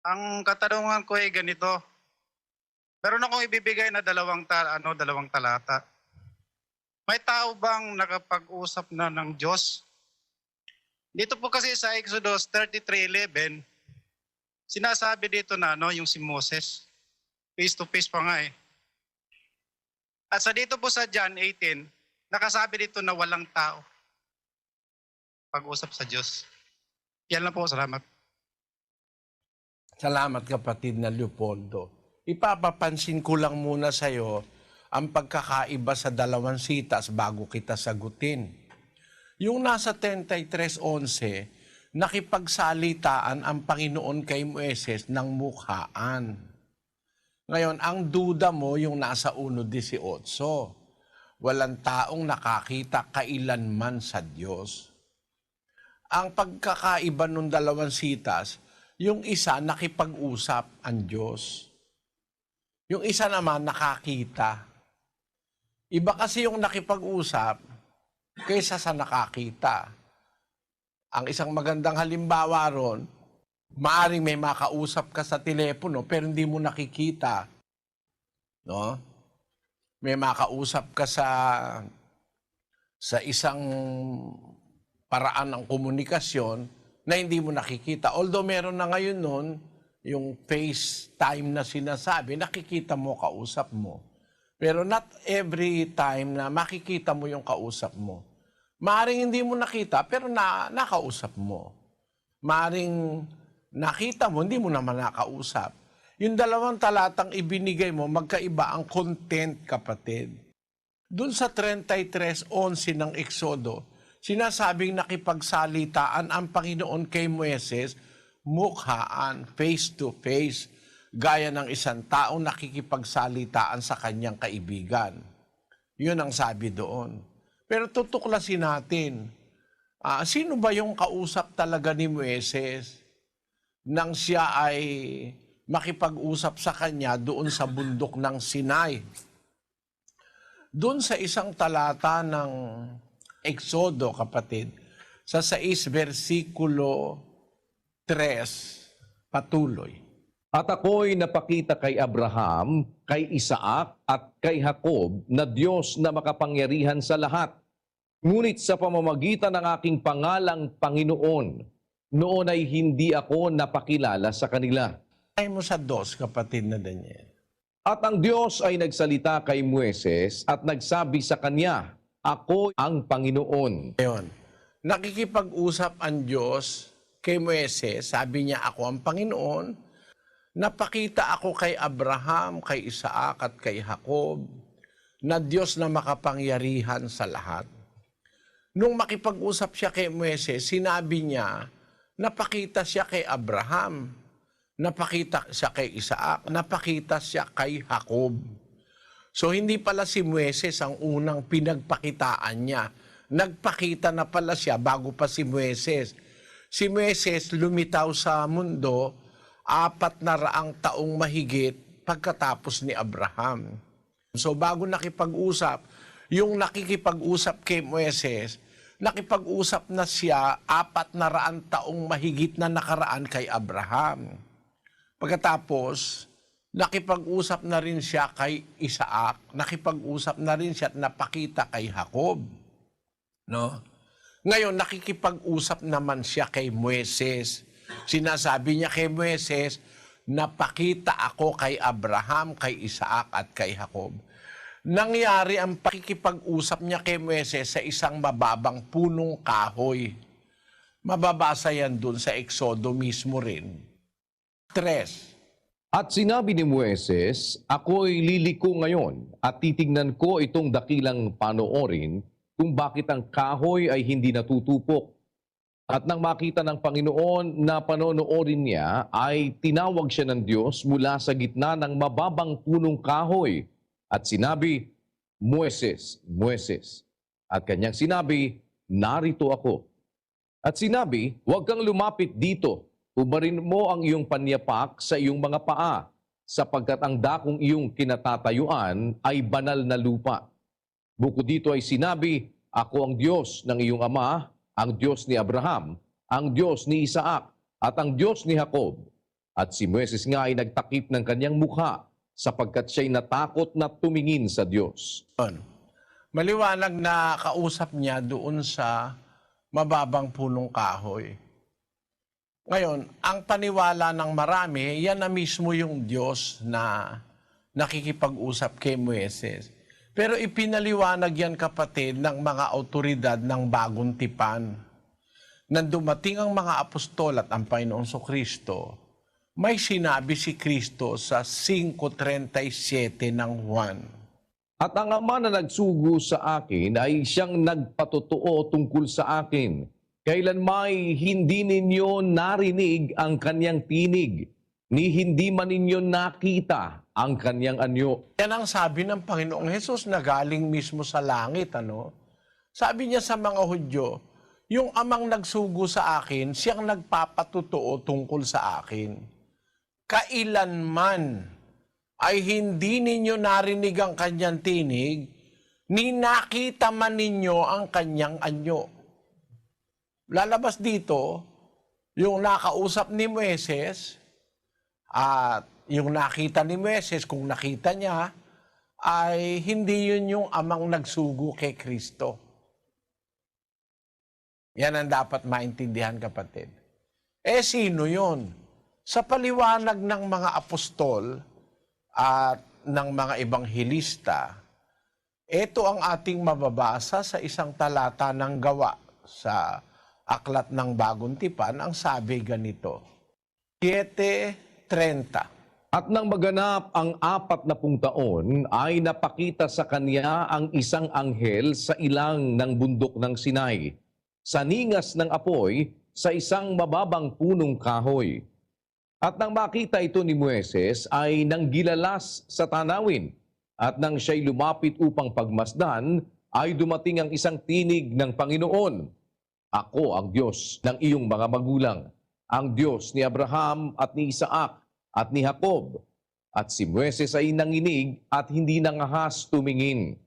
Ang katanungan ko ay ganito. Meron akong ibibigay na dalawang ta ano, dalawang talata. May tao bang nakapag-usap na ng Diyos? Dito po kasi sa Exodus 33:11, sinasabi dito na ano, yung si Moses. Face to face pa nga eh. At sa dito po sa John 18, nakasabi dito na walang tao pag-usap sa Diyos. Yan lang po, salamat. Salamat kapatid na Leopoldo. Ipapapansin ko lang muna sa iyo ang pagkakaiba sa dalawang sitas bago kita sagutin. Yung nasa 33.11, nakipagsalitaan ang Panginoon kay Moises ng mukhaan. Ngayon, ang duda mo yung nasa 1.18. Walang taong nakakita kailanman sa Diyos. Ang pagkakaiba ng dalawang sitas, yung isa nakipag-usap ang Diyos. Yung isa naman nakakita. Iba kasi yung nakipag-usap kaysa sa nakakita. Ang isang magandang halimbawa ron, maaring may makausap ka sa telepono pero hindi mo nakikita. No? May makausap ka sa sa isang paraan ng komunikasyon na hindi mo nakikita. Although meron na ngayon nun, yung FaceTime na sinasabi, nakikita mo kausap mo. Pero not every time na makikita mo yung kausap mo. Maaring hindi mo nakita, pero na, nakausap mo. Maaring nakita mo, hindi mo naman nakausap. Yung dalawang talatang ibinigay mo, magkaiba ang content, kapatid. Doon sa 33.11 ng Exodo, sinasabing nakipagsalitaan ang Panginoon kay Moises, mukhaan, face to face, gaya ng isang taong nakikipagsalitaan sa kanyang kaibigan. Yun ang sabi doon. Pero tutuklasin natin, ah, sino ba yung kausap talaga ni Moises nang siya ay makipag-usap sa kanya doon sa bundok ng Sinai? Doon sa isang talata ng Exodo, kapatid, sa 6 versikulo 3, patuloy. At ako'y napakita kay Abraham, kay Isaac at kay Jacob na Diyos na makapangyarihan sa lahat. Ngunit sa pamamagitan ng aking pangalang Panginoon, noon ay hindi ako napakilala sa kanila. Ay mo sa dos, kapatid na Daniel. At ang Diyos ay nagsalita kay Mueses at nagsabi sa kanya, Ako ang Panginoon. Ngayon, nakikipag-usap ang Diyos kay Moises, sabi niya, ako ang Panginoon, napakita ako kay Abraham, kay Isaac at kay Jacob, na Diyos na makapangyarihan sa lahat. Nung makipag-usap siya kay Moises, sinabi niya, napakita siya kay Abraham, napakita siya kay Isaac, napakita siya kay Jacob. So hindi pala si Moises ang unang pinagpakitaan niya. Nagpakita na pala siya bago pa si Moises. Si Moises lumitaw sa mundo apat na raang taong mahigit pagkatapos ni Abraham. So bago nakipag-usap, yung nakikipag-usap kay Moises, nakipag-usap na siya apat na raang taong mahigit na nakaraan kay Abraham. Pagkatapos, nakipag-usap na rin siya kay Isaac, nakipag-usap na rin siya at napakita kay Jacob. No? Ngayon, nakikipag-usap naman siya kay Moises. Sinasabi niya kay Moises, napakita ako kay Abraham, kay Isaac at kay Jacob. Nangyari ang pakikipag-usap niya kay Moises sa isang mababang punong kahoy. Mababasa yan dun sa Exodo mismo rin. Tres. At sinabi ni Mueses, Ako'y liliko ngayon at titignan ko itong dakilang panoorin kung bakit ang kahoy ay hindi natutupok. At nang makita ng Panginoon na panonoorin niya, ay tinawag siya ng Diyos mula sa gitna ng mababang punong kahoy. At sinabi, Mueses, Mueses. At kanyang sinabi, narito ako. At sinabi, huwag kang lumapit dito. Ubarin mo ang iyong panyapak sa iyong mga paa, sapagkat ang dakong iyong kinatatayuan ay banal na lupa. Bukod dito ay sinabi, Ako ang Diyos ng iyong ama, ang Diyos ni Abraham, ang Diyos ni Isaac, at ang Diyos ni Jacob. At si Moises nga ay nagtakip ng kanyang mukha sapagkat siya'y natakot na tumingin sa Diyos. Maliwanag na kausap niya doon sa mababang punong kahoy. Ngayon, ang paniwala ng marami, yan na mismo yung Diyos na nakikipag-usap kay Moises. Pero ipinaliwanag yan kapatid ng mga autoridad ng bagong tipan. Nang dumating ang mga apostol at ang Panginoon so Kristo, may sinabi si Kristo sa 5.37 ng Juan. At ang ama na nagsugo sa akin ay siyang nagpatotoo tungkol sa akin. Kailan may hindi ninyo narinig ang kanyang tinig, ni hindi man ninyo nakita ang kanyang anyo. Yan ang sabi ng Panginoong Hesus na galing mismo sa langit. Ano? Sabi niya sa mga Hudyo, yung amang nagsugo sa akin, siyang nagpapatutuo tungkol sa akin. Kailanman ay hindi ninyo narinig ang kanyang tinig, ni nakita man ninyo ang kanyang anyo. Lalabas dito, yung nakausap ni Moises, at yung nakita ni Moises, kung nakita niya, ay hindi yun yung amang nagsugo kay Kristo. Yan ang dapat maintindihan, kapatid. Eh, sino yun? Sa paliwanag ng mga apostol at ng mga ebanghilista, ito ang ating mababasa sa isang talata ng gawa sa Aklat ng Bagong Tipan. Ang sabi ganito, 7.30 At nang maganap ang apat na pung taon, ay napakita sa kanya ang isang anghel sa ilang ng bundok ng Sinai, sa ningas ng apoy, sa isang mababang punong kahoy. At nang makita ito ni Moises, ay nanggilalas sa tanawin. At nang siya'y lumapit upang pagmasdan, ay dumating ang isang tinig ng Panginoon. Ako ang Diyos ng iyong mga magulang, ang Diyos ni Abraham at ni Isaac at ni Jacob. At si Moises ay nanginig at hindi nangahas tumingin.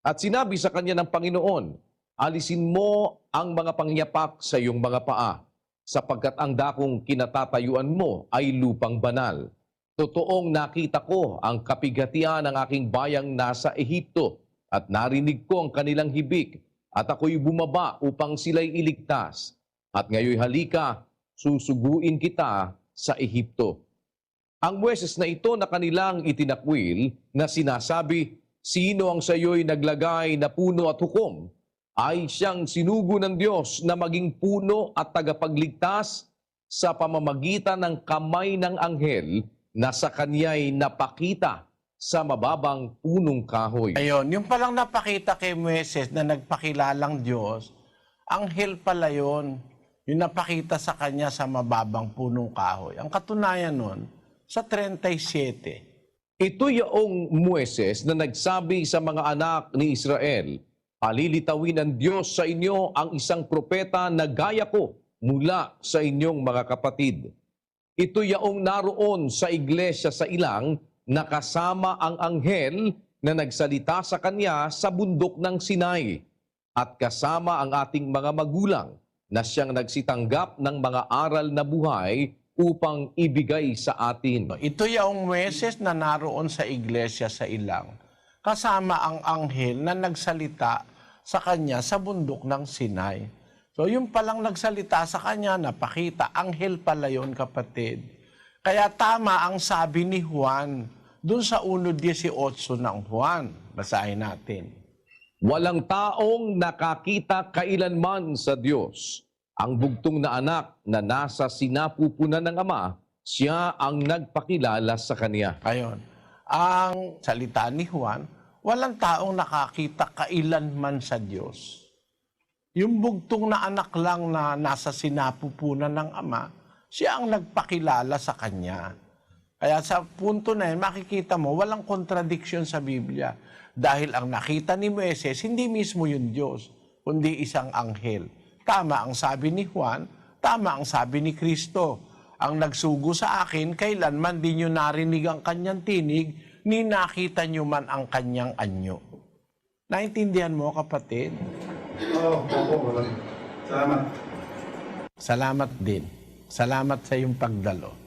At sinabi sa kanya ng Panginoon, Alisin mo ang mga pangyapak sa iyong mga paa, sapagkat ang dakong kinatatayuan mo ay lupang banal. Totoong nakita ko ang kapigatian ng aking bayang nasa Ehipto, at narinig ko ang kanilang hibik, at ako'y bumaba upang sila'y iligtas. At ngayoy halika, susuguin kita sa Ehipto. Ang Moises na ito na kanilang itinakwil na sinasabi, Sino ang sa iyo'y naglagay na puno at hukom? Ay siyang sinugo ng Diyos na maging puno at tagapagligtas sa pamamagitan ng kamay ng anghel na sa kanya'y napakita sa mababang punong kahoy. Ayun, yung palang napakita kay Moises na nagpakilalang Diyos, anghel pala yun. Yung napakita sa kanya sa mababang punong kahoy. Ang katunayan nun, sa 37. Ito yaong Moises na nagsabi sa mga anak ni Israel, Palilitawin ng Diyos sa inyo ang isang propeta na gaya ko mula sa inyong mga kapatid. Ito yaong naroon sa iglesia sa ilang nakasama ang anghel na nagsalita sa kanya sa bundok ng Sinai at kasama ang ating mga magulang na siyang nagsitanggap ng mga aral na buhay upang ibigay sa atin. Ito yung Moises na naroon sa iglesia sa ilang. Kasama ang anghel na nagsalita sa kanya sa bundok ng Sinai. So yung palang nagsalita sa kanya, napakita, anghel pala yun kapatid. Kaya tama ang sabi ni Juan, dun sa 1.18 ng Juan. Basahin natin. Walang taong nakakita kailanman sa Diyos. Ang bugtong na anak na nasa sinapupunan ng Ama, siya ang nagpakilala sa Kanya. Ayon. Ang salita ni Juan, walang taong nakakita kailanman sa Diyos. Yung bugtong na anak lang na nasa sinapupunan ng Ama, siya ang nagpakilala sa Kanya. Kaya sa punto na yun, makikita mo, walang contradiction sa Biblia. Dahil ang nakita ni Moises, hindi mismo yung Diyos, kundi isang anghel. Tama ang sabi ni Juan, tama ang sabi ni Kristo. Ang nagsugo sa akin, kailanman di nyo narinig ang kanyang tinig, ni nakita nyo man ang kanyang anyo. Naintindihan mo, kapatid? Oo, opo, wala. Salamat. Salamat din. Salamat sa iyong pagdalo.